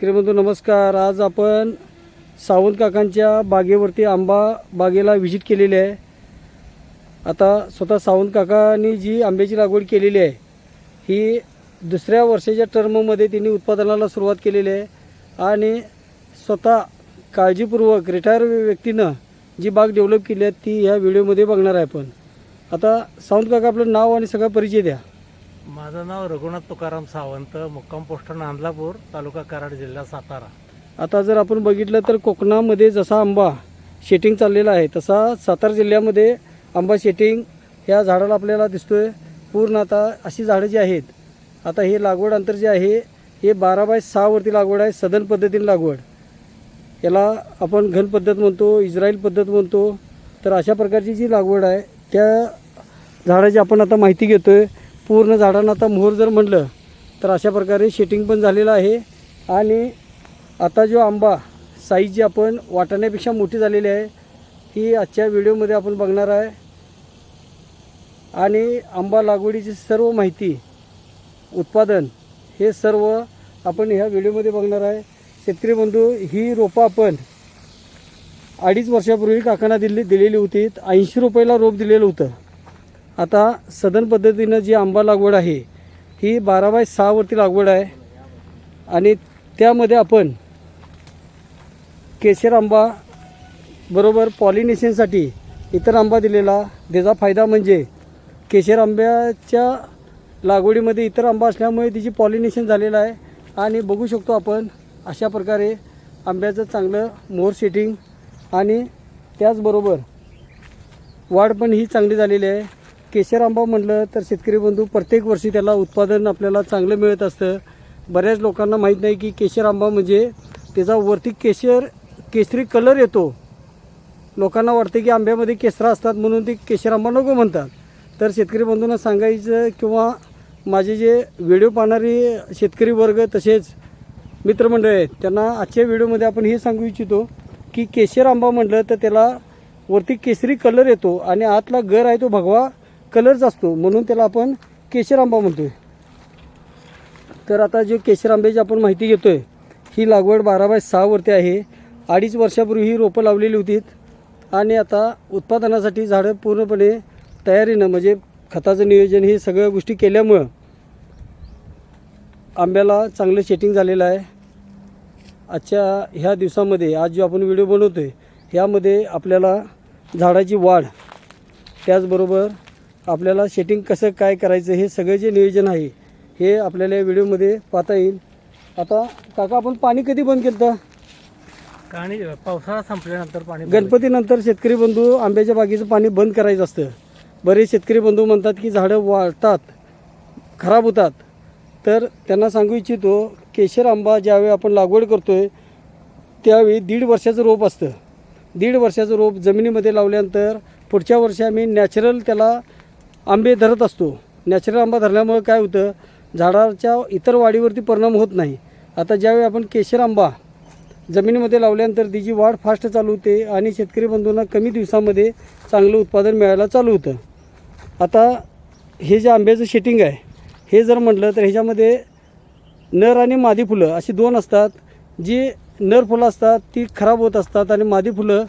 शेतकरी बंधू नमस्कार. आज आपण सावंत काकांच्या बागेवरती आंबा बागेला व्हिजिट केलेली आहे. आता स्वतः सावंत काकांनी जी आंब्याची लागवड केलेली आहे ही दुसऱ्या वर्षाच्या टर्ममध्ये त्यांनी उत्पादनाला सुरुवात केलेली आहे आणि स्वतः काळजीपूर्वक रिटायर व्यक्तीनं जी बाग डेव्हलप केली आहे ती ह्या व्हिडिओमध्ये बघणार आहे आपण. आता सावंत काका आपलं नाव आणि सगळा परिचय द्या. माझं नाव रघुनाथ तुकाराम सावंत मुक्काम पोस्ट नांदलापूर तालुका कराड जिल्हा सातारा. आता जर आपण बघितलं तर कोकणामध्ये जसा आंबा शेटिंग चाललेला आहे तसा सातारा जिल्ह्यामध्ये आंबा शेटिंग ह्या झाडाला आपल्याला दिसतोय. पूर्ण आता अशी झाडं जी आहेत आता हे लागवड अंतर जे आहे हे बारा बाय सहावरती लागवड आहे सदन पद्धतीने लागवड. याला आपण घन पद्धत म्हणतो इस्रायल पद्धत म्हणतो. तर अशा प्रकारची जी लागवड आहे त्या झाडाची आपण आता माहिती घेतो आहे पूर्ण झाडांना आता मोहर जर म्हणलं तर अशा प्रकारे शेटिंग पण झालेलं आहे. आणि आता जो आंबा साईज जी आपण वाटाण्यापेक्षा मोठी झालेली आहे ही आजच्या व्हिडिओमध्ये आपण बघणार आहे. आणि आंबा लागवडीची सर्व माहिती उत्पादन हे सर्व आपण ह्या व्हिडिओमध्ये बघणार आहे. शेतकरी बंधू ही रोपं आपण अडीच वर्षापूर्वी काकांना दिली दिलेली होती. ऐंशी रुपयाला रोप दिलेलं होतं. आता सदन पद्धतीनं जी आंबा लागवड आहे ही बारा बाय सहावरती लागवड आहे. आणि त्यामध्ये आपण केशर आंबा बरोबर पॉलिनेशनसाठी इतर आंबा दिलेला. त्याचा फायदा म्हणजे केशर आंब्याच्या लागवडीमध्ये इतर आंबा असल्यामुळे तिची पॉलिनेशन झालेलं आहे. आणि बघू शकतो आपण अशा प्रकारे आंब्याचं चांगलं मोर सेटिंग आणि त्याचबरोबर वाढ पण ही चांगली झालेली आहे. केशर आंबा म्हटलं तर शेतकरी बंधू प्रत्येक वर्षी त्याला उत्पादन आपल्याला चांगलं मिळत असतं. बऱ्याच लोकांना माहीत नाही की केशर आंबा म्हणजे त्याचा वरती केशर केसरी कलर येतो. लोकांना वाटते की आंब्यामध्ये केसरा असतात म्हणून ते केशर आंबा नको म्हणतात. तर शेतकरी बंधूंना सांगायचं किंवा माझे जे व्हिडिओ पाहणारे शेतकरी वर्ग तसेच मित्रमंडळ आहेत त्यांना आजच्या व्हिडिओमध्ये आपण हे सांगू इच्छितो की केशर आंबा म्हटलं तर त्याला वरती केसरी कलर येतो आणि आतला गर आहे तो भगवा कलरच असतो म्हणून त्याला आपण केशर आंबा आहे तर आता जे केशर आंब्याची आपण माहिती घेतो आहे ही लागवड बारा बाय सहावरती आहे. अडीच वर्षापूर्वी ही रोपं लावलेली होती. आणि आता उत्पादनासाठी झाडं पूर्णपणे तयारीनं म्हणजे खताचं नियोजन हे सगळ्या गोष्टी केल्यामुळं आंब्याला चांगलं शेटिंग झालेलं आहे. आजच्या ह्या दिवसामध्ये आज जो आपण व्हिडिओ बनवतो आहे ह्यामध्ये आपल्याला झाडाची वाढ त्याचबरोबर आपल्याला शेटिंग कसं काय करायचं हे सगळं जे नियोजन आहे हे आपल्याला या व्हिडिओमध्ये पाहता येईल. आता काका आपण पाणी कधी बंद केलं आणि पावसाळा संपल्यानंतर पाणी गणपतीनंतर शेतकरी बंधू आंब्याच्या बागेचं पाणी बंद करायचं असतं. बरेच शेतकरी बंधू म्हणतात की झाडं वाळतात खराब होतात. तर त्यांना सांगू इच्छितो केशर आंबा ज्यावेळी आपण लागवड करतो आहे त्यावेळी दीड वर्षाचं रोप असतं. दीड वर्षाचं रोप जमिनीमध्ये लावल्यानंतर पुढच्या वर्षी आम्ही नॅचरल त्याला आंबे धरत असतो. नॅचरल आंबा धरल्यामुळे काय होतं? झाडाच्या इतर वाढीवरती परिणाम होत नाही. आता ज्यावेळी आपण केशर आंबा जमिनीमध्ये लावल्यानंतर तिची वाढ फास्ट चालू होते आणि शेतकरी बंधूंना कमी दिवसामध्ये चांगलं उत्पादन मिळायला चालू होतं. आता हे जे आंब्याचं शेटिंग आहे हे जर म्हटलं तर ह्याच्यामध्ये नर आणि मादी फुलं अशी दोन असतात. जी नर फुलं असतात ती खराब होत असतात आणि मादी फुलं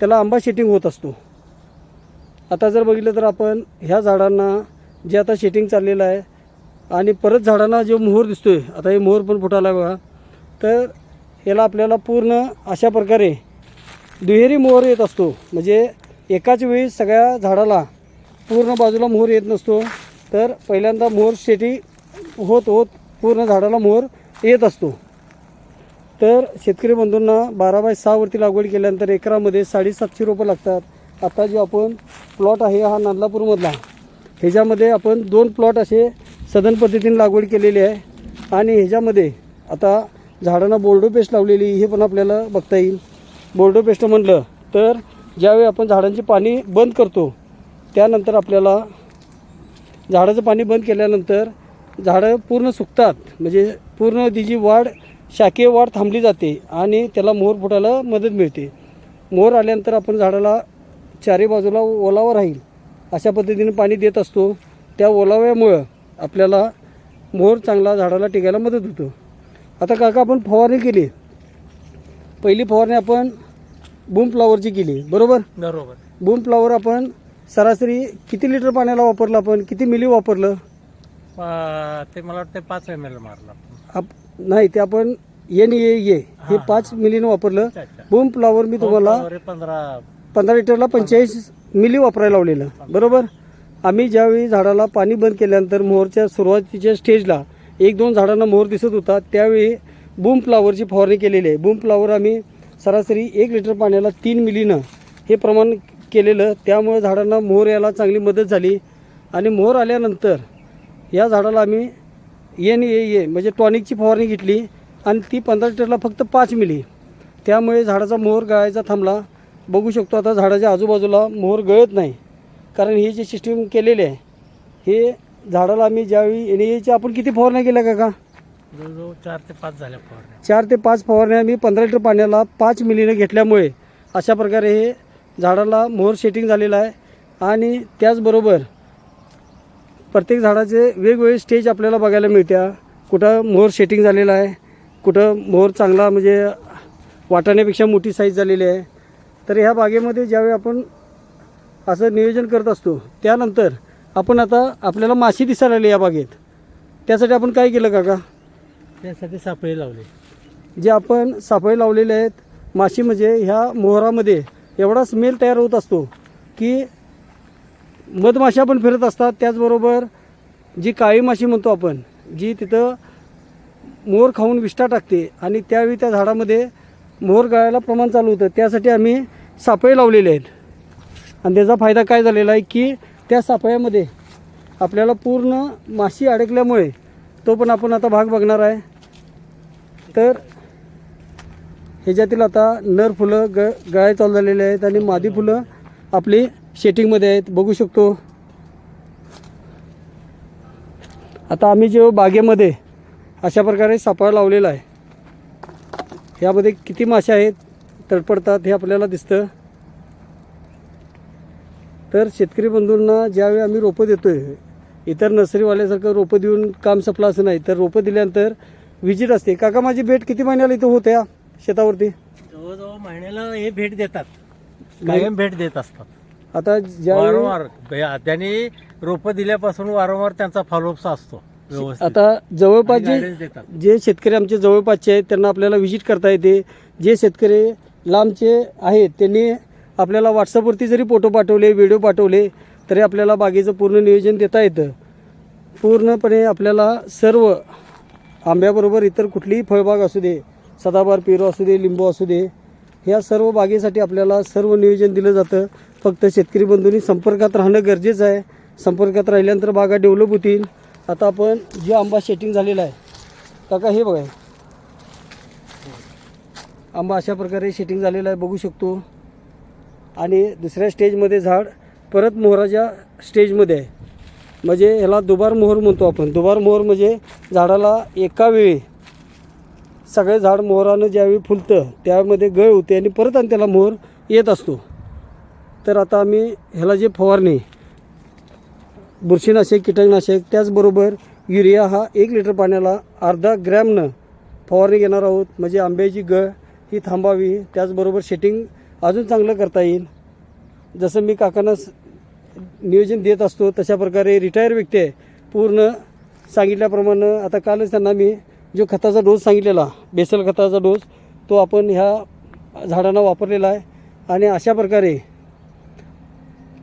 त्याला आंबा शेटिंग होत असतो. आता जर बघितलं तर आपण ह्या झाडांना जे आता शेटिंग चाललेलं आहे आणि परत झाडांना जो मोहर आहे आता हे मोहर पण फुटायला बघा तर याला आपल्याला पूर्ण अशा प्रकारे दुहेरी मोहर येत असतो. म्हणजे एकाच वेळी सगळ्या झाडाला पूर्ण बाजूला मोहर येत नसतो. तर पहिल्यांदा मोहर शेती होत होत पूर्ण झाडाला मोहर येत असतो. तर शेतकरी बंधूंना बारा बाय सहावरती लागवड केल्यानंतर एकरामध्ये साडेसातशे रोपं लागतात. आता जो आपण प्लॉट आहे हा नांदलापूरमधला. ह्याच्यामध्ये आपण दोन प्लॉट असे सदन पद्धतीने लागवड केलेली आहे. आणि ह्याच्यामध्ये आता झाडांना बोर्डो पेस्ट लावलेली हे पण आपल्याला बघता येईल. बोर्डो पेस्ट म्हटलं तर ज्यावेळी आपण झाडांची पाणी बंद करतो त्यानंतर आपल्याला झाडाचं पाणी बंद केल्यानंतर झाडं पूर्ण सुकतात. म्हणजे पूर्ण तिची वाढ शाकीय वाढ थांबली जाते आणि त्याला मोहर फुटायला मदत मिळते. मोहर आल्यानंतर आपण झाडाला चारी बाजूला ओलावा राहील. अशा पद्धतीने पाणी देत असतो. त्या ओलाव्यामुळं आपल्याला मोहर चांगला झाडाला टिकायला मदत होतो. आता काका आपण फवारणी केली. पहिली फवारणी आपण बूम फ्लावरची केली. बरोबर? बरोबर. बूम फ्लावर आपण सरासरी किती लिटर पाण्याला वापरलं आपण? किती मिली वापरलं? ते मला वाटतं पाच एम एल मारला आप नाही ते आपण एन ए ये हे पाच मिलीनं वापरलं. बूम फ्लावर मी तुम्हाला पंधरा पंधरा लिटरला पंचेचाळीस मिली वापरायला लावलेलं. बरोबर? आम्ही ज्यावेळी झाडाला पाणी बंद केल्यानंतर मोहरच्या सुरुवातीच्या स्टेजला एक दोन झाडांना मोहर दिसत होता त्यावेळी बूम फ्लावरची फवारणी केलेली आहे. बूम फ्लावर आम्ही सरासरी एक लिटर पाण्याला तीन मिलीनं हे प्रमाण केलेलं त्यामुळे झाडांना मोहर यायला चांगली मदत झाली. आणि मोहर आल्यानंतर या झाडाला आम्ही एन ए ए म्हणजे टॉनिकची फवारणी घेतली आणि ती पंधरा लिटरला फक्त पाच मिली. त्यामुळे झाडाचा मोहर गळायचा थांबला. बघू शकतो आता झाडाच्या आजूबाजूला मोहर गळत नाही. कारण ही जी सिस्टीम केलेली आहे हे झाडाला आम्ही ज्यावेळी एन एची आपण किती फवारण्या केल्या काका? जवळजवळ चार ते पाच झाल्या फवारण्या. चार ते पाच फवारण्या आम्ही पंधरा लिटर पाण्याला पाच मिलीनं घेतल्यामुळे अशा प्रकारे हे झाडाला मोहर शेटिंग झालेलं आहे. आणि त्याचबरोबर प्रत्येक झाडाचे वेगवेगळे स्टेज आपल्याला बघायला मिळत्या. कुठं मोहर शेटिंग झालेलं आहे कुठं मोहर चांगला म्हणजे वाटाण्यापेक्षा मोठी साईज झालेली आहे. तर ह्या बागेमध्ये ज्यावेळी आपण असं नियोजन करत असतो त्यानंतर आपण आता आपल्याला माशी दिसायला लागली या बागेत. त्यासाठी आपण काय केलं काका? त्यासाठी सापळे लावले. जे आपण सापळे लावलेले आहेत माशी म्हणजे ह्या मोहरामध्ये एवढा स्मेल तयार होत असतो की मधमाशा पण फिरत असतात. त्याचबरोबर जी काळी माशी म्हणतो आपण जी तिथं मोहर खाऊन विष्ठा टाकते आणि त्यावेळी त्या झाडामध्ये मोहर गळायला प्रमाण चालू होतं. त्यासाठी आम्ही सापळे लावलेले आहेत. आणि त्याचा फायदा काय झालेला आहे की त्या सापळ्यामध्ये आपल्याला पूर्ण माशी अडकल्यामुळे तो पण आपण आता भाग बघणार आहे. तर ह्याच्यातील आता नर फुलं ग गळाय चालू झालेले आहेत आणि मादी फुलं आपली शेटिंगमध्ये आहेत. बघू शकतो. आता आम्ही जेव्हा बागेमध्ये अशा प्रकारे सापळा लावलेला आहे यामध्ये किती मासे आहेत? तडपडतात हे आपल्याला दिसतं. तर शेतकरी बंधूंना ज्यावेळी आम्ही रोपं देतो आहे इतर नर्सरीवाल्यासारखं रोपं देऊन काम संपलं असं नाही तर रोपं दिल्यानंतर विजिट असते. काका माझी भेट किती महिन्याला इथं होते या शेतावरती? जवळजवळ महिन्याला हे भेट देतात. कायम भेट देत असतात. आता ज्यावेळी वारंवार त्यांनी रोपं दिल्यापासून वारंवार त्यांचा फॉलोअप असतो आता जवळपास जे जे शेतकरी आमचे जवळपासचे आहेत त्यांना आपल्याला व्हिजिट करता येते. जे शेतकरी लांबचे आहेत. त्यांनी आपल्याला व्हॉट्सअपवरती जरी फोटो पाठवले व्हिडिओ पाठवले तरी आपल्याला बागेचं पूर्ण नियोजन देता येतं. पूर्णपणे आपल्याला सर्व आंब्याबरोबर इतर कुठलीही फळबाग असू दे सदाबार पेरू असू दे लिंबू असू दे ह्या सर्व बागेसाठी आपल्याला सर्व नियोजन दिलं जातं. फक्त शेतकरी बंधूंनी संपर्कात राहणं गरजेचं आहे. संपर्कात राहिल्यानंतर बागा डेव्हलप होतील. आता आपण जे आंबा सेटिंग झालेला आहे. काका हे बघा. आंबा अशा प्रकारे शेटिंग झालेला आहे बघू शकतो. आणि दुसऱ्या स्टेजमध्ये झाड परत मोहराच्या स्टेजमध्ये आहे. म्हणजे ह्याला दुबार मोहर म्हणतो आपण. दुबार मोहर म्हणजे झाडाला एका वेळी सगळे झाड मोहरानं ज्यावेळी फुलतं त्यामध्ये गळ होते आणि परत आणि त्याला मोहर येत असतो. तर आता आम्ही ह्याला जे फवारणी बुरशीनाशक कीटकनाशक त्याचबरोबर युरिया हा एक लिटर पाण्याला अर्धा ग्रॅमनं फवारणी घेणार आहोत. म्हणजे आंब्याची गळ ही थांबावी त्याचबरोबर शेटिंग अजून चांगलं करता येईल. जसं मी काकांना नियोजन देत असतो तशा प्रकारे रिटायर व्यक्ती आहे. पूर्ण सांगितल्याप्रमाणे आता कालच त्यांना मी जो खताचा डोस सांगितलेला बेसल खताचा डोस तो आपण ह्या झाडांना वापरलेला आहे. आणि अशा प्रकारे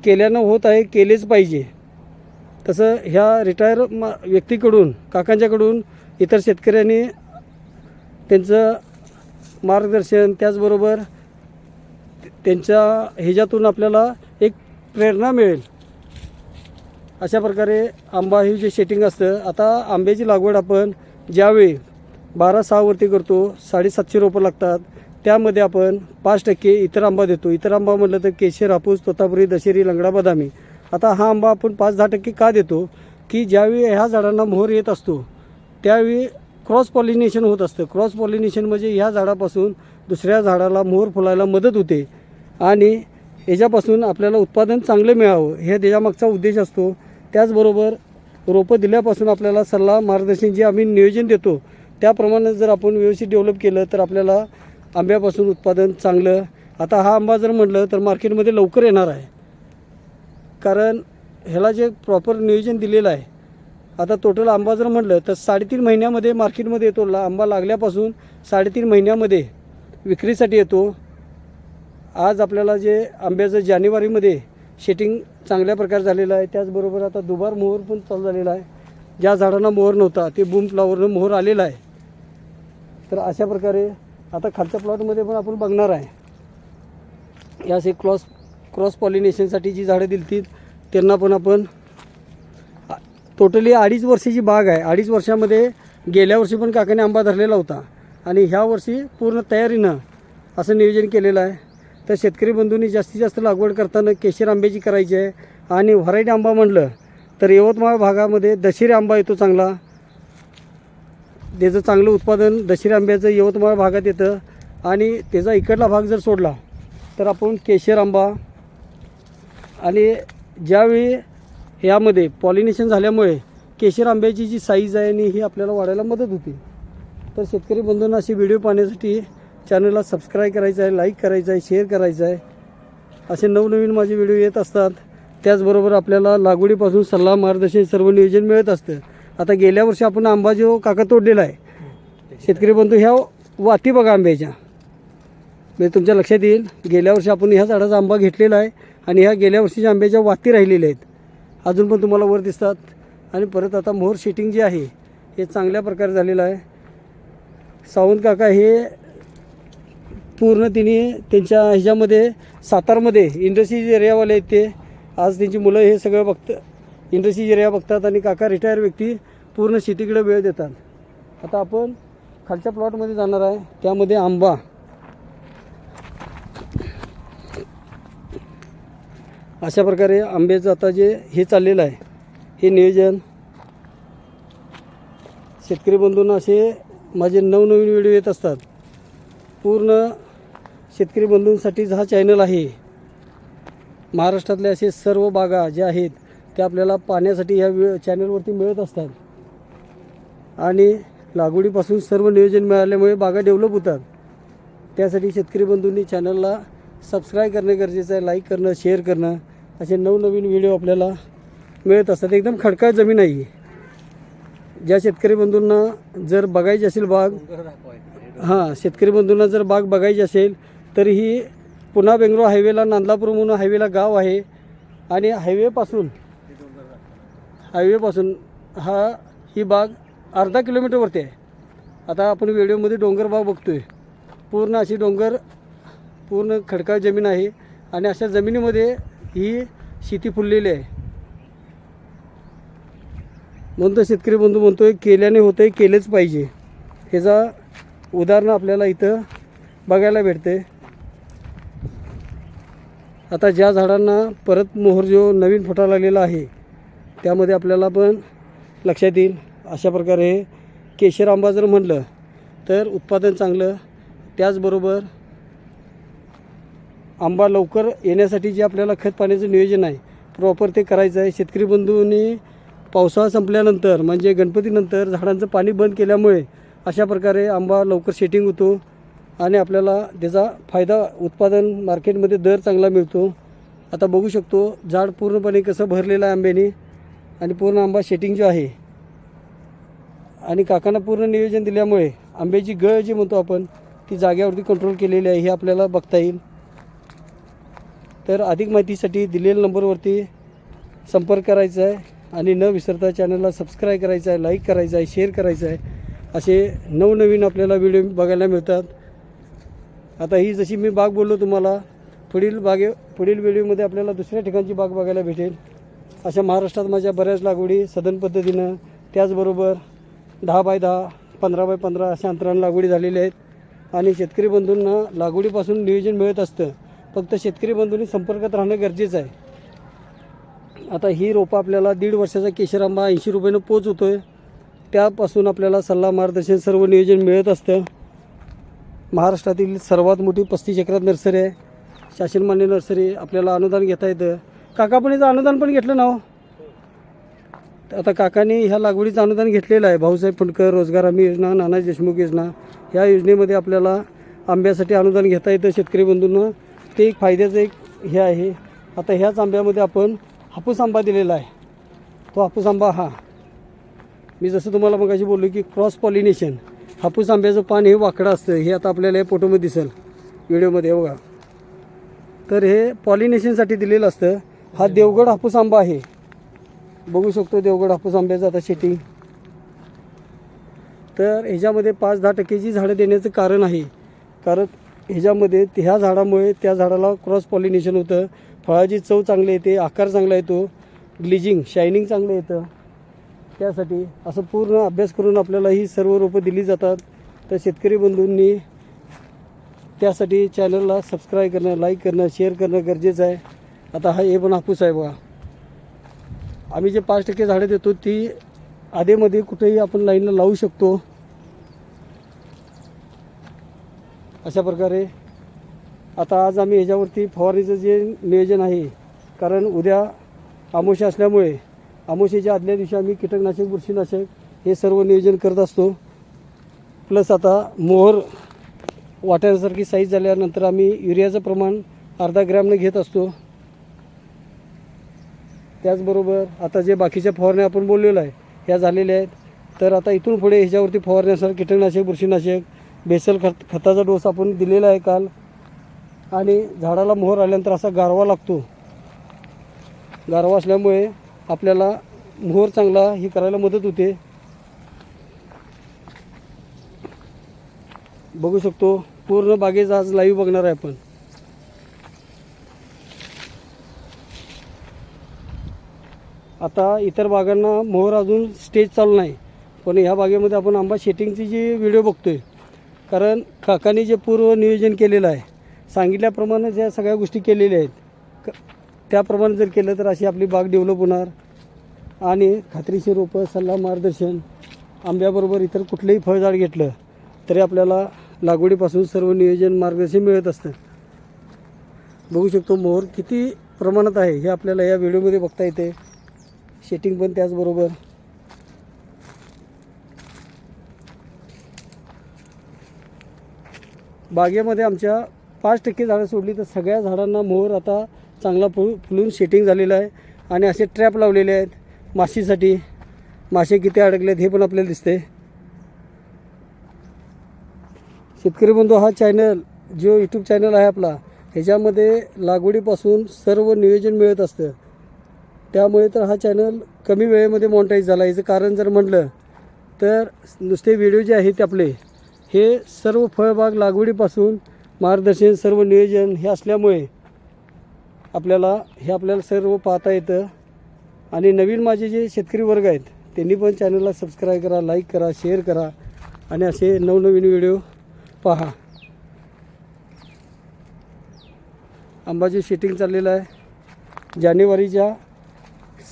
केल्यानं होत आहे केलेच पाहिजे. तसं ह्या रिटायर मा व्यक्तीकडून काकांच्याकडून इतर शेतकऱ्यांनी त्यांचं मार्गदर्शन त्याचबरोबर त्यांच्या ह्याच्यातून आपल्याला एक प्रेरणा मिळेल. अशा प्रकारे आंबा हे जे शेटिंग असतं आता आंब्याची लागवड आपण ज्यावेळी बारा सहावरती करतो साडेसातशे रोपं लागतात त्यामध्ये आपण पाच टक्के इतर आंबा देतो. इतर आंबा म्हटलं तर केशर हापूस तोतापुरी दशेरी लंगडा बदामी. आता हा आंबा आपण पाच दहा टक्के का देतो? की ज्यावेळी ह्या झाडांना मोहर येत असतो त्यावेळी क्रॉस पॉलिनेशन होत असतं. क्रॉस पॉलिनेशन म्हणजे ह्या झाडापासून दुसऱ्या झाडाला मोहर फुलायला मदत होते. आणि याच्यापासून आपल्याला उत्पादन चांगलं मिळावं हे त्याच्यामागचा उद्देश असतो. त्याचबरोबर रोपं दिल्यापासून आपल्याला सल्ला मार्गदर्शन जे आम्ही नियोजन देतो त्याप्रमाणे जर आपण व्यवस्थित डेव्हलप केलं तर आपल्याला आंब्यापासून उत्पादन चांगलं. आता हा आंबा जर म्हटलं तर मार्केटमध्ये लवकर येणार आहे. कारण ह्याला जे प्रॉपर नियोजन दिलेलं आहे आता टोटल आंबा जर म्हटलं तर साडेतीन महिन्यामध्ये मार्केटमध्ये येतो. ला आंबा लागल्यापासून साडेतीन महिन्यामध्ये विक्रीसाठी येतो. आज आपल्याला जे आंब्याचं जानेवारीमध्ये शेटिंग चांगल्या प्रकारे झालेलं आहे. त्याचबरोबर आता दुबार मोहर पण चालू झालेला आहे. ज्या झाडांना मोहर नव्हता ते बूम फ्लावरनं मोहर आलेला आहे. तर अशा प्रकारे आता खालच्या प्लॉटमध्ये पण आपण बघणार आहे. या असे क्रॉस क्रॉस पॉलिनेशनसाठी जी झाडं दिलतील त्यांना पण आपण टोटली अडीच वर्षाची बाग आहे. अडीच वर्षामध्ये गेल्या वर्षी पण काकाने आंबा धरलेला होता. आणि ह्या वर्षी पूर्ण तयारीनं असं नियोजन केलेलं आहे. तर शेतकरी बंधूंनी जास्तीत जास्त लागवड करताना केशर आंब्याची करायची आहे. आणि व्हरायटी आंबा म्हणलं तर यवतमाळ भागामध्ये दशेरी आंबा येतो चांगला. त्याचं चांगलं उत्पादन दशेरी आंब्याचं यवतमाळ भागात येतं. आणि त्याचा इकडला भाग जर सोडला तर आपण केशर आंबा. आणि ज्यावेळी यामध्ये पॉलिनेशन झाल्यामुळे केशर आंब्याची जी साईज आहे आणि ही आपल्याला वाढायला मदत होते. तर शेतकरी बंधूंना असे व्हिडिओ पाहण्यासाठी चॅनलला सबस्क्राईब करायचं आहे लाईक करायचं आहे शेअर करायचं आहे. असे नवनवीन माझे व्हिडिओ येत असतात. त्याचबरोबर आपल्याला लागवडीपासून सल्ला मार्गदर्शन सर्व नियोजन मिळत असतं. आता गेल्या वर्षी आपण आंबा जो काका तोडलेला आहे शेतकरी बंधू ह्या वाती बघा आंब्याच्या. म्हणजे तुमच्या लक्षात येईल गेल्या वर्षी आपण ह्या झाडाचा आंबा घेतलेला आहे आणि ह्या गेल्या वर्षीच्या आंब्याच्या वाती राहिलेल्या आहेत. अजून पण तुम्हाला वर दिसतात. आणि परत आता मोहर शेटिंग जे आहे हे चांगल्या प्रकारे झालेलं आहे. सावंत काका हे पूर्ण तिने त्यांच्या ह्याच्यामध्ये सातारमध्ये इंडस्ट्रीज एरियावाले आहेत ते आज त्यांची मुलं हे सगळं बघत इंडस्ट्रीज एरिया बघतात आणि काका रिटायर व्यक्ती पूर्ण शेतीकडे वेळ देतात. आता आपण खालच्या प्लॉटमध्ये जाणार आहे त्यामध्ये आंबा. अशा प्रकारे आंब्याचं आता जे हे चाललेलं आहे हे नियोजन. शेतकरी बंधूंना असे माझे नवनवीन व्हिडिओ येत असतात. पूर्ण शेतकरी बंधूंसाठीच हा चॅनल आहे. महाराष्ट्रातले असे सर्व बागा ज्या आहेत त्या आपल्याला पाहण्यासाठी ह्या वे चॅनलवरती मिळत असतात. आणि लागवडीपासून सर्व नियोजन मिळाल्यामुळे बागा डेव्हलप होतात. त्यासाठी शेतकरी बंधूंनी चॅनलला सबस्क्राईब करणं गरजेचं आहे लाईक करणं शेअर करणं. असे नवनवीन व्हिडिओ आपल्याला मिळत असतात. एकदम खडकाळ जमीन आहे ज्या शेतकरी बंधूंना जर बघायची असेल बाग हां शेतकरी बंधूंना जर बाग बघायची असेल तर ही पुन्हा बेंगलोर हायवेला नांदलापूर म्हणून हायवेला गाव आहे. आणि हायवेपासून हायवेपासून हा ही बाग अर्धा किलोमीटरवरती आहे. आता आपण व्हिडिओमध्ये डोंगर बाग बघतो आहे पूर्ण अशी डोंगर पूर्ण खडकाळ जमीन आहे आणि अशा जमिनीमध्ये ही शेती फुललेली आहे. म्हणून शेतकरी बंधू म्हणतोय केल्याने होतंय केलेच पाहिजे. ह्याचा उदाहरण आपल्याला इथं बघायला भेटते आता ज्या झाडांना परत मोहर जो नवीन फुटा लागलेला आहे त्यामध्ये आपल्याला पण लक्षात येईल. अशा प्रकारे केशर आंबा जर म्हटलं तर उत्पादन चांगलं. त्याचबरोबर आंबा लवकर येण्यासाठी जे आपल्याला खत पाण्याचं नियोजन आहे प्रॉपर ते करायचं आहे. शेतकरी बंधूंनी पावसाळा संपल्यानंतर म्हणजे गणपतीनंतर झाडांचं पाणी बंद केल्यामुळे अशा प्रकारे आंबा लवकर शेटिंग होतो आणि आपल्याला त्याचा फायदा उत्पादन मार्केटमध्ये दर चांगला मिळतो. आता बघू शकतो झाड पूर्णपणे कसं भरलेलं आहे आंब्याने आणि पूर्ण आंबा शेटिंग जो आहे. आणि काकांना पूर्ण नियोजन दिल्यामुळे आंब्याची गळ जी म्हणतो आपण ती जाग्यावरती कंट्रोल केलेली आहे हे आपल्याला बघता येईल. तर अधिक माहितीसाठी दिलेल्या नंबरवरती संपर्क करायचा आहे आणि न विसरता चॅनलला सबस्क्राईब करायचं आहे लाईक करायचं आहे शेअर करायचं आहे असे नवनवीन आपल्याला व्हिडिओ बघायला मिळतात. आता ही जशी मी बाग बोललो तुम्हाला पुढील बागे पुढील व्हिडिओमध्ये आपल्याला दुसऱ्या ठिकाणची बाग बघायला भेटेल. अशा महाराष्ट्रात माझ्या बऱ्याच लागवडी सदन पद्धतीनं त्याचबरोबर दहा बाय दहा पंधरा बाय पंधरा अशा अंतरानं लागवडी झालेल्या आहेत. आणि शेतकरी बंधूंना लागवडीपासून नियोजन मिळत असतं. फक्त शेतकरी बंधूंनी संपर्कात राहणं गरजेचं आहे. आता ही रोपं आपल्याला दीड वर्षाचा केशर आंबा ऐंशी रुपयानं पोच होतो आहे त्यापासून आपल्याला सल्ला मार्गदर्शन सर्व नियोजन मिळत असतं. महाराष्ट्रातील सर्वात मोठी पस्तीस एकरात नर्सरी आहे. शासनमान्य नर्सरी आपल्याला अनुदान घेता येतं. काका पण याचं अनुदान पण घेतलं ना हो? आता काकांनी ह्या लागवडीचं अनुदान घेतलेलं आहे. भाऊसाहेब फुंडकर रोजगार हमी योजना नानाजी देशमुख योजना ह्या योजनेमध्ये आपल्याला आंब्यासाठी अनुदान घेता येतं शेतकरी बंधूंना. ते एक फायद्याचं एक हे आहे. आता ह्याच आंब्यामध्ये आपण हापूस आंबा दिलेला आहे. तो हापूस आंबा हा. मी जसं तुम्हाला मगाशी बोललो की क्रॉस पॉलिनेशन हापूस आंब्याचं पान हे वाकडं असतं हे आता आपल्याला या फोटोमध्ये दिसेल व्हिडिओमध्ये बघा. तर हे पॉलिनेशनसाठी दिलेलं असतं. हा देवगड हापूस आंबा आहे. बघू शकतो देवगड हापूस आंब्याचं आता शेटिंग तर ह्याच्यामध्ये पाच दहा टक्केची झाडं देण्याचं कारण आहे. कारण ह्याच्यामध्ये ह्या झाडामुळे त्या झाडाला क्रॉस पॉलिनेशन होतं. फळाची चव चांगली येते आकार चांगला येतो ग्लिजिंग शायनिंग चांगलं येतं. त्यासाठी असं पूर्ण अभ्यास करून आपल्याला ही सर्व रोपं दिली जातात. तर शेतकरी बंधूंनी त्यासाठी चॅनलला सबस्क्राईब करणं लाईक करणं शेअर करणं गरजेचं आहे. आता हा हे पण हापूस आहे बघा. आम्ही जे पाच टक्के झाडं देतो ती आधेमध्ये कुठेही आपण लाईनला लावू शकतो. अशा प्रकारे आता आज आम्ही ह्याच्यावरती फवारणीचं जे नियोजन आहे कारण उद्या आमोशी असल्यामुळे आमोशीच्या आदल्या दिवशी आम्ही कीटकनाशक बुरशीनाशक हे सर्व नियोजन करत असतो. प्लस आता मोहर वाट्यासारखी साईज झाल्यानंतर आम्ही युरियाचं प्रमाण अर्धा ग्रॅमनं घेत असतो. त्याचबरोबर आता जे बाकीच्या फवारण्या आपण बोललेलो आहे ह्या झालेल्या आहेत. तर आता इथून पुढे ह्याच्यावरती फवारण्यानुसार कीटकनाशक बुरशीनाशक बेसल खत खताचा डोस आपण दिलेला आहे काल. आणि झाडाला मोहर आल्यानंतर असा गारवा लागतो. गारवा असल्यामुळे आपल्याला मोहर चांगला हे करायला मदत होते. बघू शकतो पूर्ण बागेचा आज लाईव्ह बघणार आहे आपण. आता इतर बागांना मोहर अजून स्टेज चालू नाही. पण ह्या बागेमध्ये आपण आंबा शेटिंगची जी व्हिडिओ बघतोय कारण काकांनी जे पूर्व नियोजन केलेलं आहे सांगितल्याप्रमाणे ज्या सगळ्या गोष्टी केलेल्या आहेत क- त्याप्रमाणे जर केलं तर अशी आपली बाग डेव्हलप होणार. आणि खात्रीशीर रोपं सल्ला मार्गदर्शन आंब्याबरोबर इतर कुठलंही फळझाड घेतलं तरी आपल्याला लागवडीपासून सर्व नियोजन मार्गदर्शन मिळत असतं. बघू शकतो मोहर किती प्रमाणात आहे हे आपल्याला या व्हिडिओमध्ये बघता येते. शेटिंग पण त्याचबरोबर. बागेमध्ये आमच्या पाच टक्के झाडं सोडली तर सगळ्या झाडांना मोहर आता चांगला फुल फुलून शेटिंग झालेलं आहे. आणि असे ट्रॅप लावलेले आहेत माशीसाठी. मासे किती अडकलेत हे पण आपल्याला दिसते शेतकरी बंधू हा चॅनल जो यूट्यूब चॅनल आहे आपला ह्याच्यामध्ये लागवडीपासून सर्व नियोजन मिळत असतं. त्यामुळे तर हा चॅनल कमी वेळेमध्ये मॉनिटाईज झाला. याचं कारण जर म्हटलं तर नुसते व्हिडिओ जे आहेत आपले. हे सर्व फळबाग लागवडीपासून मार्गदर्शन सर्व नियोजन हे असल्यामुळे आपल्याला हे आपल्याला सर्व पाहता येतं. आणि नवीन माझे जे शेतकरी वर्ग आहेत त्यांनी पण चॅनलला सबस्क्राईब करा लाईक करा शेअर करा आणि असे नवनवीन व्हिडिओ पहा. आंबाची शेटिंग चाललेलं आहे. जानेवारीच्या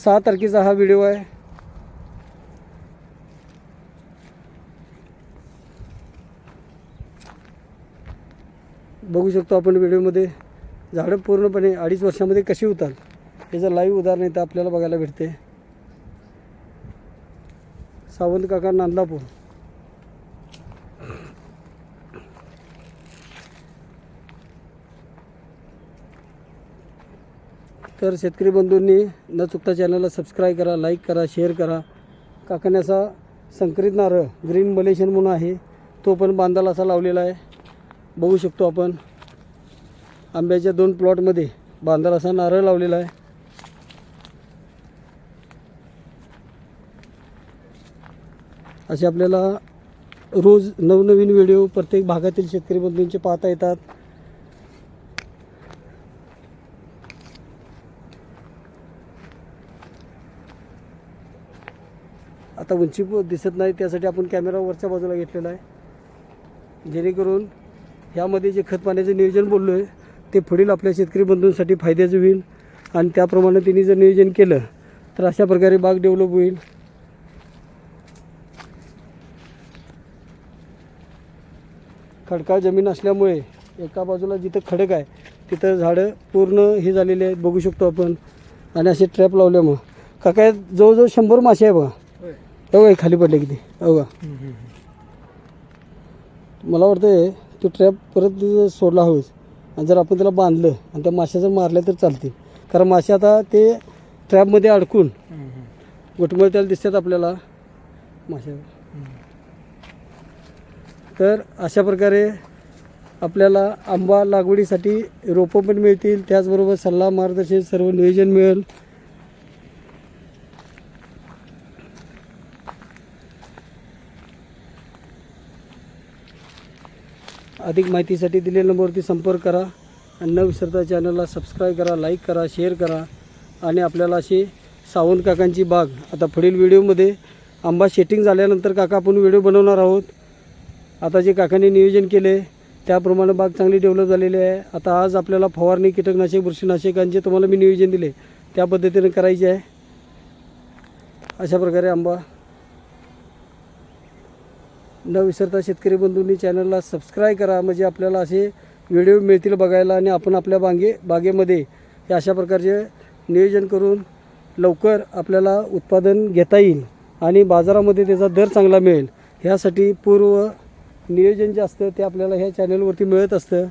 सहा तारखेचा हा व्हिडिओ आहे. बघू शकतो आपण व्हिडिओमध्ये. झाडं पूर्णपणे अडीच वर्षामध्ये कशी होतात याचं लाईव्ह उदाहरण इथं आपल्याला बघायला भेटते. सावंत काका नांदलापूर. तर शेतकरी बंधूंनी न चुकता चॅनलला सबस्क्राईब करा लाईक करा शेअर करा. काकाने असा संकरित नारळ ग्रीन मलेशियन म्हणून आहे तो पण बांधाला असा लावलेला आहे. बघू शकतो आपण. आंब्याच्या दोन प्लॉटमध्ये बांधाला असा नारळ लावलेला आहे. असे आपल्याला रोज नवनवीन व्हिडिओ प्रत्येक भागातील शेतकरी बंधूंचे पाहता येतात. आता उंची दिसत नाही त्यासाठी आपण कॅमेरा वरच्या बाजूला घेतलेला आहे. जेणेकरून ह्यामध्ये जे खत पाण्याचं नियोजन बोललो आहे ते पुढील आपल्या शेतकरी बंधूंसाठी फायद्याचं होईल. आणि त्याप्रमाणे त्यांनी जर नियोजन केलं तर अशा प्रकारे बाग डेव्हलप होईल. खडकाळ जमीन असल्यामुळे एका बाजूला जिथं खडक आहे तिथं झाडं पूर्ण हे झालेले आहेत बघू शकतो आपण. आणि असे ट्रॅप लावल्यामुळं. काका जवळजवळ शंभर मासे आहे बघा. हो बघा, हे खाली पडले किती. बघा. मला वाटतं तो ट्रॅप परत सोडला हवीच आणि जर आपण त्याला बांधलं आणि त्या माश्या जर मारल्या तर चालतील. कारण मासे आता ते ट्रॅपमध्ये अडकून गोटमळ त्याला दिसतात आपल्याला. माश्या. तर अशा प्रकारे आपल्याला आंबा लागवडीसाठी रोपं पण मिळतील. त्याचबरोबर सल्ला मार्गदर्शन सर्व नियोजन मिळेल. अधिक माहितीसाठी दिलेल्या नंबरवरती संपर्क करा आणि न विसरता चॅनलला सबस्क्राईब करा लाईक करा शेअर करा आणि आपल्याला अशी सावंत काकांची बाग. आता पुढील व्हिडिओमध्ये आंबा शेटिंग झाल्यानंतर काका आपण व्हिडिओ बनवणार आहोत. आता जे काकांनी नियोजन केले त्याप्रमाणे बाग चांगली डेव्हलप झालेली आहे. आता आज आपल्याला फवारणी कीटकनाशक बुरशीनाशकांचे तुम्हाला मी नियोजन दिले. त्या पद्धतीने करायचे आहे. अशा प्रकारे आंबा न विसरता शेतकरी बंधूंनी चॅनलला सबस्क्राईब करा. म्हणजे आपल्याला असे व्हिडिओ मिळतील बघायला आणि आपण आपल्या बागे बागेमध्ये हे अशा प्रकारचे नियोजन करून लवकर आपल्याला उत्पादन घेता येईल आणि बाजारामध्ये त्याचा दर चांगला मिळेल. ह्यासाठी पूर्व नियोजन जे असतं ते आपल्याला ह्या चॅनलवरती मिळत असतं.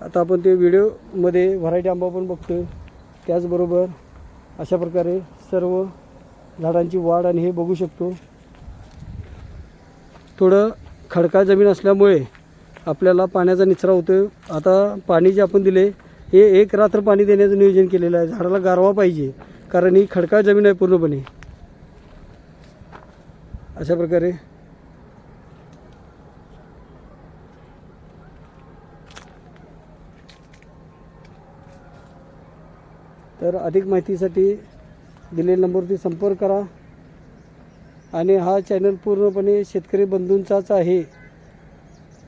आता आपण ते व्हिडिओमध्ये व्हरायटी आंबा पण बघतो त्याचबरोबर अशा प्रकारे सर्व झाडांची वाढ आणि हे बघू शकतो. थोडं खडकाळ जमीन असल्यामुळे आपल्याला पाण्याचा निचरा होतो आता पाणी जे आपण दिले हे एक रात्र पाणी देण्याचं नियोजन केलेलं आहे. झाडाला गारवा पाहिजे कारण ही खडकाळ जमीन आहे पूर्णपणे. अशा प्रकारे. तर अधिक माहितीसाठी दिलेल्या नंबरवरती संपर्क करा. आणि हा चॅनल पूर्णपणे शेतकरी बंधूंचाच आहे.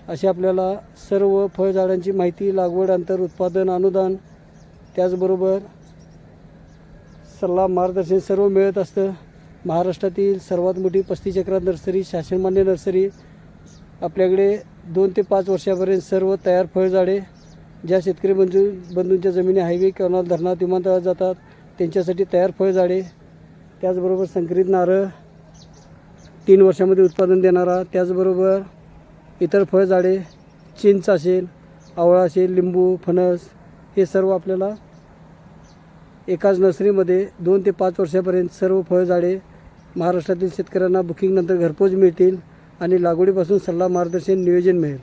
अशी आपल्याला सर्व फळझाडांची माहिती लागवड अंतर उत्पादन अनुदान त्याचबरोबर सल्ला मार्गदर्शन सर्व मिळत असतं. महाराष्ट्रातील सर्वात मोठी पस्तीस एकरात नर्सरी शासनमान्य नर्सरी आपल्याकडे दोन ते पाच वर्षापर्यंत सर्व तयार फळझाडे ज्या शेतकरी बंधू बंधूंच्या जमिनी हायवे किंवा धरणात विमानतळात जातात त्यांच्यासाठी तयार फळझाडे त्याचबरोबर संकरित नारळ तीन वर्षामध्ये उत्पादन देणारा त्याचबरोबर इतर फळझाडे चिंच असेल आवळा असेल लिंबू फणस हे सर्व आपल्याला एकाच नर्सरीमध्ये दोन ते पाच वर्षापर्यंत सर्व फळझाडे महाराष्ट्रातील शेतकऱ्यांना बुकिंगनंतर घरपोच मिळतील आणि लागवडीपासून सल्ला मार्गदर्शन नियोजन मिळेल.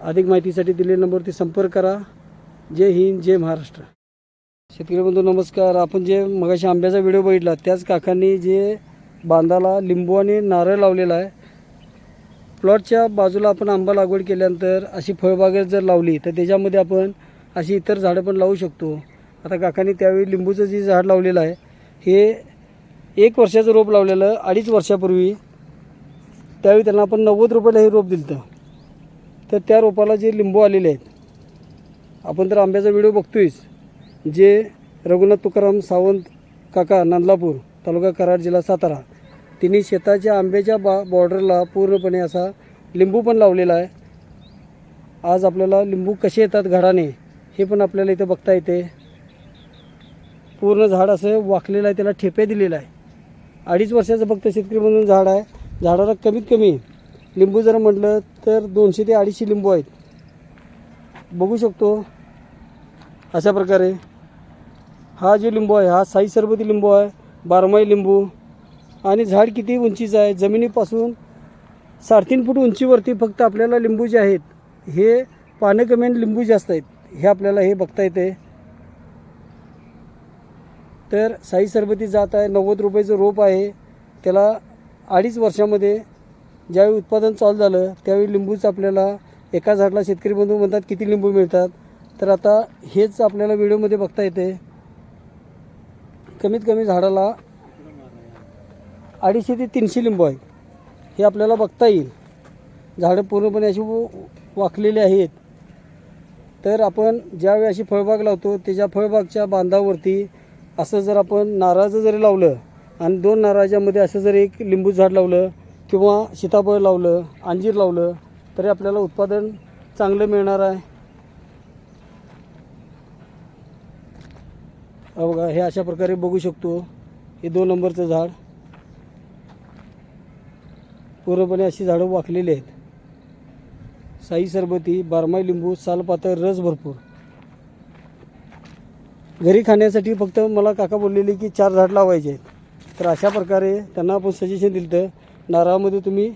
अधिक माहितीसाठी दिलेल्या नंबरवरती संपर्क करा. जय हिंद जय महाराष्ट्र. शेतकरी बंधू नमस्कार. आपण जे मगाशी आंब्याचा व्हिडिओ बघितला त्याच काकांनी जे बांधाला लिंबू आणि नारळ लावलेला आहे. प्लॉटच्या बाजूला आपण आंबा लागवड केल्यानंतर अशी फळबागेत जर लावली तर त्याच्यामध्ये आपण अशी इतर झाडं पण लावू शकतो. आता काकांनी त्यावेळी लिंबूचं जे झाड लावलेलं आहे हे एक वर्षाचं रोप लावलेलं अडीच वर्षापूर्वी. त्यावेळी त्यांना आपण नव्वद रुपयाला हे रोप दिलं तर त्या रोपाला जे लिंबू आलेले आहेत आपण तर आंब्याचा व्हिडिओ बघतोयच. जे रघुनाथ तुकाराम सावंत काका नांदलापूर तालुका कराड जिल्हा सातारा. तिने शेताच्या आंब्याच्या बा बॉर्डरला पूर्णपणे असा लिंबू पण लावलेला आहे. आज आपल्याला लिंबू कसे येतात घडाने हे पण आपल्याला इथं बघता येते. पूर्ण झाड असं वाकलेलं आहे त्याला ठेपे दिलेला आहे. अडीच वर्षाचं फक्त शेतकरी म्हणून झाड आहे. झाडाला कमीत कमी लिंबू जर म्हटलं तर दोनशे ते अडीचशे लिंबू आहेत. बघू शकतो अशा प्रकारे. हा जो लिंबू आहे हा साई सरबती लिंबू आहे. बारमाही लिंबू आणि झाड किती उंचीचं आहे? जमिनीपासून साडेतीन फूट उंचीवरती फक्त आपल्याला लिंबू जे आहेत हे पानं कमी आणि लिंबू जास्त आहेत. हे आपल्याला हे बघता येते. तर साई सरबती जात आहे नव्वद रुपयाचं रोप आहे. त्याला अडीच वर्षामध्ये ज्यावेळी उत्पादन चालू झालं त्यावेळी लिंबूचं आपल्याला एका झाडाला शेतकरी बंधू म्हणतात किती लिंबू मिळतात? तर आता हेच आपल्याला व्हिडिओमध्ये बघता येते. कमीत कमी झाडाला अडीचशे ते तीनशे लिंबू आहेत. हे आपल्याला बघता येईल. झाडं पूर्णपणे अशी व- वाकलेली आहेत. तर आपण ज्यावेळी अशी फळबाग लावतो त्याच्या फळबागच्या बांधावरती असं जर आपण नारळाचं जरी लावलं आणि दोन नारळाच्यामध्ये असं जर एक लिंबू झाड लावलं किंवा सीताफळ लावलं अंजीर लावलं तरी आपल्याला उत्पादन चांगलं मिळणार आहे. बघा हे अशा प्रकारे बघू शकतो. हे दोन नंबरचं झाड. पूर्णपणे अशी झाडं वाकलेली आहेत. साई सरबती बारमाई लिंबू सालपातळ रस भरपूर. घरी खाण्यासाठी फक्त मला काका बोललेले की चार झाड लावायचे आहेत. तर अशा प्रकारे त्यांना आपण सजेशन दिलं तर नारळामध्ये तुम्ही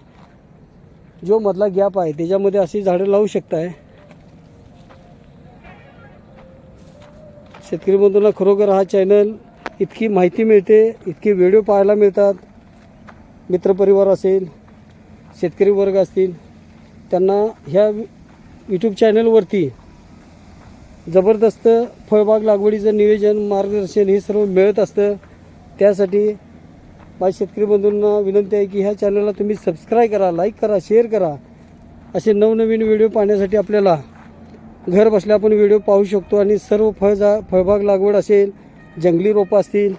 जो मधला गॅप आहे त्याच्यामध्ये अशी झाडं लावू शकताय. शेतकरी बंधूंना खरोखर हा चॅनल इतकी माहिती मिळते इतके व्हिडिओ पाहायला मिळतात. मित्रपरिवार असेल शेतकरी वर्ग असतील त्यांना ह्या यूट्यूब चॅनलवरती जबरदस्त फळबाग लागवडीचं नियोजन मार्गदर्शन हे सर्व मिळत असतं. त्यासाठी माझ्या शेतकरी बंधूंना विनंती आहे की ह्या चॅनलला तुम्ही सबस्क्राईब करा लाईक करा शेअर करा. असे नवनवीन व्हिडिओ पाहण्यासाठी आपल्याला घर बसल्या आपण व्हिडिओ पाहू शकतो आणि सर्व फळजा फळबाग लागवड असेल जंगली रोपं असतील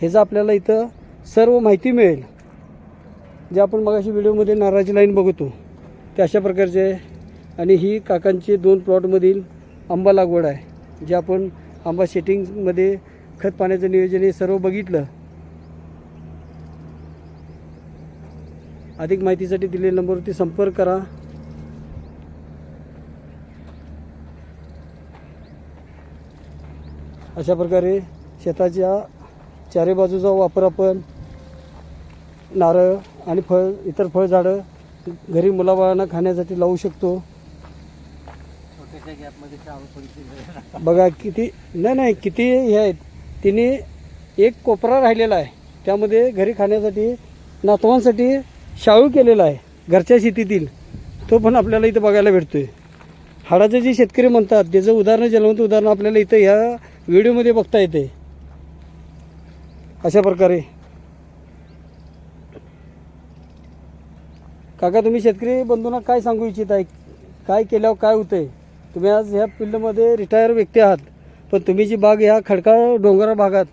ह्याचं आपल्याला इथं सर्व माहिती मिळेल जे आपण मगाशी व्हिडिओमध्ये नारळाची लाईन बघतो ते अशा प्रकारचे आहे. आणि ही काकांची दोन प्लॉटमधील आंबा लागवड आहे जे आपण आंबा सेटिंगमध्ये खत पाण्याचं नियोजन हे सर्व बघितलं. अधिक माहितीसाठी दिलेल्या नंबरवरती संपर्क करा. अशा प्रकारे शेताच्या चारी बाजूचा वापर आपण नारळ आणि फळ इतर फळझाडं घरी मुलाबाळांना खाण्यासाठी लावू शकतो. बघा किती नाही नाही किती हे आहेत. तिने एक कोपरा राहिलेला आहे. त्यामध्ये घरी खाण्यासाठी नातवांसाठी शाळू केलेला आहे घरच्या शेतीतील. तो पण आपल्याला इथं बघायला भेटतोय. हाडाचं जे शेतकरी म्हणतात त्याचं उदाहरण जलवंत उदाहरण आपल्याला इथं ह्या व्हिडिओमध्ये बघता येते. अशा प्रकारे. काका तुम्ही शेतकरी बंधूंना काय सांगू इच्छित? आहे काय केल्यावर काय होतंय? तुम्ही आज ह्या फील्डमध्ये रिटायर व्यक्ती आहात. पण तुम्ही जी बाग ह्या खडकाळ डोंगर भागात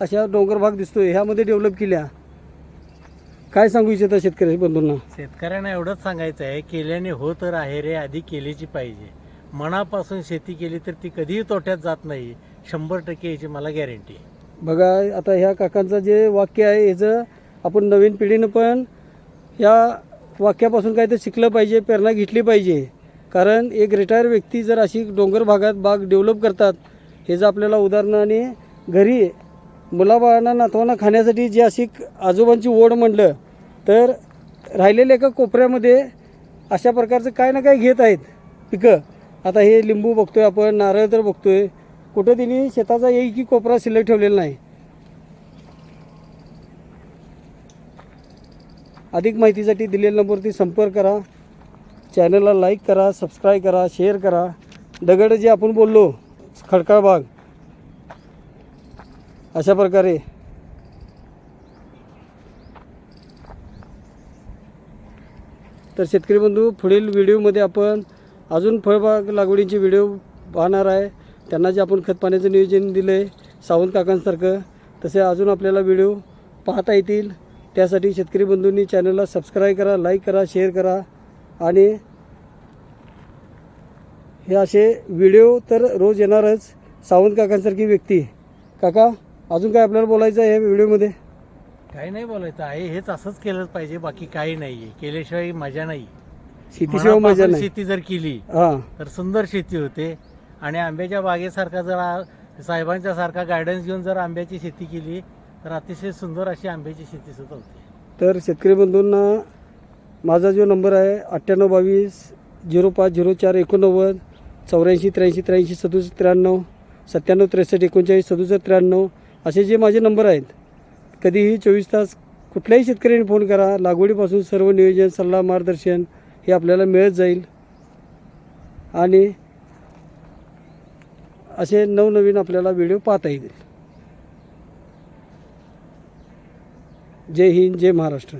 अशा डोंगर भाग दिसतोय ह्यामध्ये डेव्हलप केल्या. काय सांगू इच्छिता शेतकरी बंधूंना? शेतकऱ्यांना एवढंच सांगायचं आहे केल्याने हो तर आहे रे आधी केलीची पाहिजे. मनापासून शेती केली तर ती कधीही तोट्यात जात नाही. शंभर टक्के याची मला गॅरंटी बघा आता ह्या काकांचं जे वाक्य आहे याचं आपण नवीन पिढीनं पण या वाक्यापासून काहीतरी शिकलं पाहिजे प्रेरणा घेतली पाहिजे. कारण एक रिटायर व्यक्ती जर अशी डोंगर भागात बाग डेव्हलप करतात ह्याचं आपल्याला उदाहरणाने घरी मुलाबाळांना नातवांना खाण्यासाठी जी अशी आजोबांची ओढ म्हणलं तर राहिलेल्या एका कोपऱ्यामध्ये अशा प्रकारचं काय ना काय घेत आहेत पिकं. आता हे लिंबू बघतोय आपण नारळ तर बघतोय. कुठं तिने शेताचा एक की कोपरा शिल्लक ठेवलेला नाही. अधिक माहितीसाठी दिलेल्या नंबरवरती संपर्क करा. चॅनलला लाईक करा सबस्क्राईब करा शेअर करा. दगड जे आपण बोललो खडकाळ बाग अशा प्रकारे. तर शेतकरी बंधू पुढील व्हिडिओमध्ये आपण अजून फळबाग लागवडींचे व्हिडिओ पाहणार आहे. त्यांना जे आपण खतपाण्याचं नियोजन दिलं आहे सावंत काकांसारखं तसे अजून आपल्याला व्हिडिओ पाहता येतील. त्यासाठी शेतकरी बंधूंनी चॅनलला सबस्क्राईब करा लाईक करा शेअर करा आणि हे असे व्हिडिओ तर रोज येणारच सावंत काकांसारखी व्यक्ती. काका अजून काय आपल्याला बोलायचं आहे या व्हिडिओमध्ये? काही नाही बोलायचं आहे. हेच असंच केलंच पाहिजे बाकी काही नाही आहे केल्याशिवाय मजा नाही. शेतीशिवाय मजा मनापासून नाही. शेती जर केली हां. तर सुंदर शेती होते. आणि आंब्याच्या बागेसारखा जर आ- साहेबांच्या सारखा गायडन्स घेऊन जर आंब्याची शेती केली तर अतिशय सुंदर अशी आंब्याची शेती सुद्धा होते. तर शेतकरी बंधूंना माझा जो नंबर आहे अठ्ठ्याण्णव बावीस झिरो पाच झिरो चार एकोणनव्वद चौऱ्याऐंशी त्र्याऐंशी त्र्याऐंशी सदुसष्ट त्र्याण्णव सत्त्याण्णव त्रेसष्ट एकोणचाळीस सदुसष्ट त्र्याण्णव असे जे माझे नंबर आहेत कधीही चोवीस तास कुठल्याही शेतकऱ्याने फोन करा. लागवडीपासून सर्व नियोजन सल्ला मार्गदर्शन हे आपल्याला मिळत जाईल. आणि असे नवनवीन आपल्याला व्हिडिओ पाहता येतील. जय हिंद जय महाराष्ट्र.